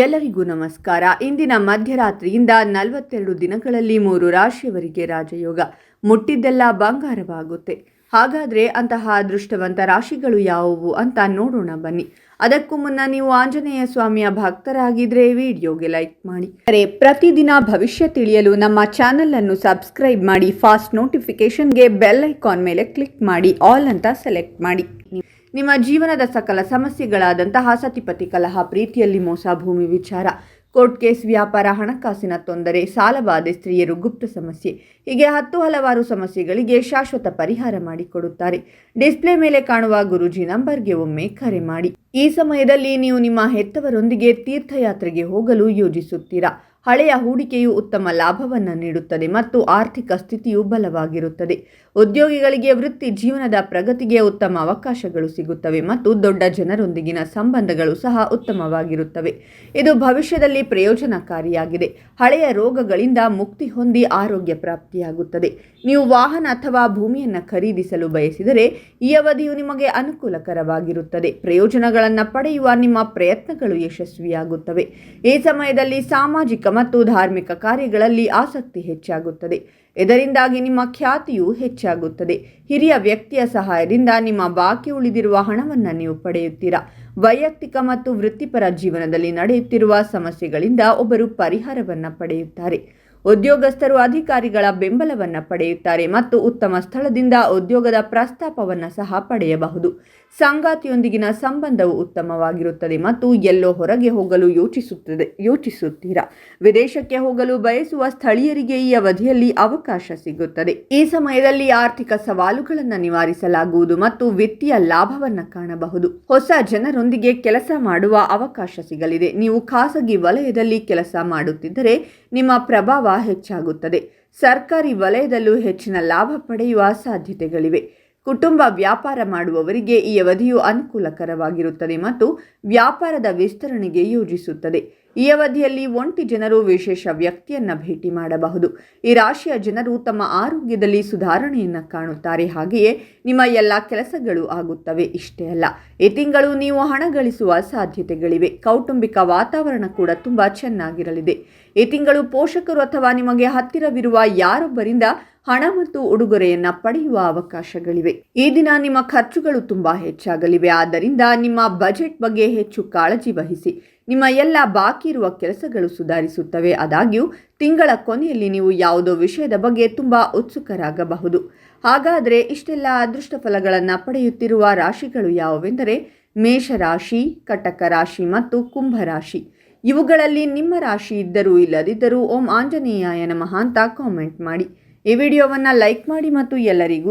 ಎಲ್ಲರಿಗೂ ನಮಸ್ಕಾರ. ಇಂದಿನ ಮಧ್ಯರಾತ್ರಿಯಿಂದ ನಲವತ್ತೆರಡು ದಿನಗಳಲ್ಲಿ ಮೂರು ರಾಶಿಯವರಿಗೆ ರಾಜಯೋಗ. ಮುಟ್ಟಿದ್ದೆಲ್ಲ ಬಂಗಾರವಾಗುತ್ತೆ. ಹಾಗಾದರೆ ಅಂತಹ ಅದೃಷ್ಟವಂತ ರಾಶಿಗಳು ಯಾವುವು ಅಂತ ನೋಡೋಣ ಬನ್ನಿ. ಅದಕ್ಕೂ ಮುನ್ನ ನೀವು ಆಂಜನೇಯ ಸ್ವಾಮಿಯ ಭಕ್ತರಾಗಿದ್ರೆ ವಿಡಿಯೋಗೆ ಲೈಕ್ ಮಾಡಿ. ಅರೆ, ಪ್ರತಿದಿನ ಭವಿಷ್ಯ ತಿಳಿಯಲು ನಮ್ಮ ಚಾನೆಲ್ ಅನ್ನು ಸಬ್ಸ್ಕ್ರೈಬ್ ಮಾಡಿ, ಫಾಸ್ಟ್ ನೋಟಿಫಿಕೇಶನ್ಗೆ ಬೆಲ್ ಐಕಾನ್ ಮೇಲೆ ಕ್ಲಿಕ್ ಮಾಡಿ, ಆಲ್ ಅಂತ ಸೆಲೆಕ್ಟ್ ಮಾಡಿ. ನಿಮ್ಮ ಜೀವನದ ಸಕಲ ಸಮಸ್ಯೆಗಳಾದಂತಹ ಸತಿಪತಿ ಕಲಹ, ಪ್ರೀತಿಯಲ್ಲಿ ಮೋಸ, ಭೂಮಿ ವಿಚಾರ, ಕೋರ್ಟ್ ಕೇಸ್, ವ್ಯಾಪಾರ, ಹಣಕಾಸಿನ ತೊಂದರೆ ಸಾಲಬಾಧೆ ಸ್ತ್ರೀಯರು ಗುಪ್ತ ಸಮಸ್ಯೆ, ಹೀಗೆ ಹತ್ತು ಹಲವಾರು ಸಮಸ್ಯೆಗಳಿಗೆ ಶಾಶ್ವತ ಪರಿಹಾರ ಮಾಡಿಕೊಡುತ್ತಾರೆ. ಡಿಸ್ಪ್ಲೇ ಮೇಲೆ ಕಾಣುವ ಗುರುಜಿ ನಂಬರ್ಗೆ ಒಮ್ಮೆ ಕರೆ ಮಾಡಿ. ಈ ಸಮಯದಲ್ಲಿ ನೀವು ನಿಮ್ಮ ಹೆತ್ತವರೊಂದಿಗೆ ತೀರ್ಥಯಾತ್ರೆಗೆ ಹೋಗಲು ಯೋಜಿಸುತ್ತೀರಾ? ಹಳೆಯ ಹೂಡಿಕೆಯು ಉತ್ತಮ ಲಾಭವನ್ನು ನೀಡುತ್ತದೆ ಮತ್ತು ಆರ್ಥಿಕ ಸ್ಥಿತಿಯು ಬಲವಾಗಿರುತ್ತದೆ. ಉದ್ಯೋಗಿಗಳಿಗೆ ವೃತ್ತಿ ಜೀವನದ ಪ್ರಗತಿಗೆ ಉತ್ತಮ ಅವಕಾಶಗಳು ಸಿಗುತ್ತವೆ ಮತ್ತು ದೊಡ್ಡ ಜನರೊಂದಿಗಿನ ಸಂಬಂಧಗಳು ಸಹ ಉತ್ತಮವಾಗಿರುತ್ತವೆ. ಇದು ಭವಿಷ್ಯದಲ್ಲಿ ಪ್ರಯೋಜನಕಾರಿಯಾಗಿದೆ. ಹಳೆಯ ರೋಗಗಳಿಂದ ಮುಕ್ತಿ ಹೊಂದಿ ಆರೋಗ್ಯ ಪ್ರಾಪ್ತಿಯಾಗುತ್ತದೆ. ನೀವು ವಾಹನ ಅಥವಾ ಭೂಮಿಯನ್ನು ಖರೀದಿಸಲು ಬಯಸಿದರೆ ಈ ಅವಧಿಯು ನಿಮಗೆ ಅನುಕೂಲಕರವಾಗಿರುತ್ತದೆ. ಪ್ರಯೋಜನಗಳನ್ನು ಪಡೆಯುವ ನಿಮ್ಮ ಪ್ರಯತ್ನಗಳು ಯಶಸ್ವಿಯಾಗುತ್ತವೆ. ಈ ಸಮಯದಲ್ಲಿ ಸಾಮಾಜಿಕ ಮತ್ತು ಧಾರ್ಮಿಕ ಕಾರ್ಯಗಳಲ್ಲಿ ಆಸಕ್ತಿ ಹೆಚ್ಚಾಗುತ್ತದೆ. ಇದರಿಂದಾಗಿ ನಿಮ್ಮ ಖ್ಯಾತಿಯು ಹೆಚ್ಚಾಗುತ್ತದೆ. ಹಿರಿಯ ವ್ಯಕ್ತಿಯ ಸಹಾಯದಿಂದ ನಿಮ್ಮ ಬಾಕಿ ಉಳಿದಿರುವ ಹಣವನ್ನು ನೀವು ಪಡೆಯುತ್ತೀರಾ? ವೈಯಕ್ತಿಕ ಮತ್ತು ವೃತ್ತಿಪರ ಜೀವನದಲ್ಲಿ ನಡೆಯುತ್ತಿರುವ ಸಮಸ್ಯೆಗಳಿಂದ ಒಬ್ಬರು ಪರಿಹಾರವನ್ನು ಪಡೆಯುತ್ತಾರೆ. ಉದ್ಯೋಗಸ್ಥರು ಅಧಿಕಾರಿಗಳ ಬೆಂಬಲವನ್ನು ಪಡೆಯುತ್ತಾರೆ ಮತ್ತು ಉತ್ತಮ ಸ್ಥಳದಿಂದ ಉದ್ಯೋಗದ ಪ್ರಸ್ತಾಪವನ್ನು ಸಹ ಪಡೆಯಬಹುದು. ಸಂಗಾತಿಯೊಂದಿಗಿನ ಸಂಬಂಧವು ಉತ್ತಮವಾಗಿರುತ್ತದೆ ಮತ್ತು ಎಲ್ಲೋ ಹೊರಗೆ ಹೋಗಲು ಯೋಚಿಸುತ್ತದೆ, ಯೋಚಿಸುತ್ತೀರಾ? ವಿದೇಶಕ್ಕೆ ಹೋಗಲು ಬಯಸುವ ಸ್ಥಳೀಯರಿಗೆ ಈ ಅವಧಿಯಲ್ಲಿ ಅವಕಾಶ ಸಿಗುತ್ತದೆ. ಈ ಸಮಯದಲ್ಲಿ ಆರ್ಥಿಕ ಸವಾಲುಗಳನ್ನು ನಿವಾರಿಸಲಾಗುವುದು ಮತ್ತು ವಿತ್ತೀಯ ಲಾಭವನ್ನು ಕಾಣಬಹುದು. ಹೊಸ ಜನರೊಂದಿಗೆ ಕೆಲಸ ಮಾಡುವ ಅವಕಾಶ ಸಿಗಲಿದೆ. ನೀವು ಖಾಸಗಿ ವಲಯದಲ್ಲಿ ಕೆಲಸ ಮಾಡುತ್ತಿದ್ದರೆ ನಿಮ್ಮ ಪ್ರಭಾವ ಹೆಚ್ಚಾಗುತ್ತದೆ. ಸರ್ಕಾರಿ ವಲಯದಲ್ಲೂ ಹೆಚ್ಚಿನ ಲಾಭ ಪಡೆಯುವ ಸಾಧ್ಯತೆಗಳಿವೆ. ಕುಟುಂಬ ವ್ಯಾಪಾರ ಮಾಡುವವರಿಗೆ ಈ ಅವಧಿಯು ಅನುಕೂಲಕರವಾಗಿರುತ್ತದೆ ಮತ್ತು ವ್ಯಾಪಾರದ ವಿಸ್ತರಣೆಗೆ ಯೋಜಿಸುತ್ತದೆ. ಈ ಅವಧಿಯಲ್ಲಿ ಒಂಟಿ ಜನರು ವಿಶೇಷ ವ್ಯಕ್ತಿಯನ್ನ ಭೇಟಿ ಮಾಡಬಹುದು. ಈ ರಾಶಿಯ ಜನರು ತಮ್ಮ ಆರೋಗ್ಯದಲ್ಲಿ ಸುಧಾರಣೆಯನ್ನು ಕಾಣುತ್ತಾರೆ. ಹಾಗೆಯೇ ನಿಮ್ಮ ಎಲ್ಲ ಕೆಲಸಗಳು ಆಗುತ್ತವೆ. ಇಷ್ಟೇ ಅಲ್ಲ, ಈ ತಿಂಗಳು ನೀವು ಹಣ ಗಳಿಸುವ ಸಾಧ್ಯತೆಗಳಿವೆ. ಕೌಟುಂಬಿಕ ವಾತಾವರಣ ಕೂಡ ತುಂಬಾ ಚೆನ್ನಾಗಿರಲಿದೆ. ಈ ತಿಂಗಳು ಪೋಷಕರು ಅಥವಾ ನಿಮಗೆ ಹತ್ತಿರವಿರುವ ಯಾರೊಬ್ಬರಿಂದ ಹಣ ಮತ್ತು ಉಡುಗೊರೆಯನ್ನ ಪಡೆಯುವ ಅವಕಾಶಗಳಿವೆ. ಈ ದಿನ ನಿಮ್ಮ ಖರ್ಚುಗಳು ತುಂಬಾ ಹೆಚ್ಚಾಗಲಿವೆ. ಆದ್ದರಿಂದ ನಿಮ್ಮ ಬಜೆಟ್ ಬಗ್ಗೆ ಹೆಚ್ಚು ಕಾಳಜಿ ವಹಿಸಿ. ನಿಮ್ಮ ಎಲ್ಲ ಬಾಕಿ ಇರುವ ಕೆಲಸಗಳು ಸುಧಾರಿಸುತ್ತವೆ. ಆದಾಗ್ಯೂ, ತಿಂಗಳ ಕೊನೆಯಲ್ಲಿ ನೀವು ಯಾವುದೋ ವಿಷಯದ ಬಗ್ಗೆ ತುಂಬ ಉತ್ಸುಕರಾಗಬಹುದು. ಹಾಗಾದರೆ ಇಷ್ಟೆಲ್ಲ ಅದೃಷ್ಟ ಫಲಗಳನ್ನು ಪಡೆಯುತ್ತಿರುವ ರಾಶಿಗಳು ಯಾವುವೆಂದರೆ ಮೇಷರಾಶಿ ಕಟಕ ರಾಶಿ ಮತ್ತು ಕುಂಭರಾಶಿ. ಇವುಗಳಲ್ಲಿ ನಿಮ್ಮ ರಾಶಿ ಇದ್ದರೂ ಇಲ್ಲದಿದ್ದರೂ ಓಂ ಆಂಜನೇಯಾಯ ನಮಃ ಅಂತ ಕಾಮೆಂಟ್ ಮಾಡಿ. ಈ ವಿಡಿಯೋವನ್ನು ಲೈಕ್ ಮಾಡಿ ಮತ್ತು ಎಲ್ಲರಿಗೂ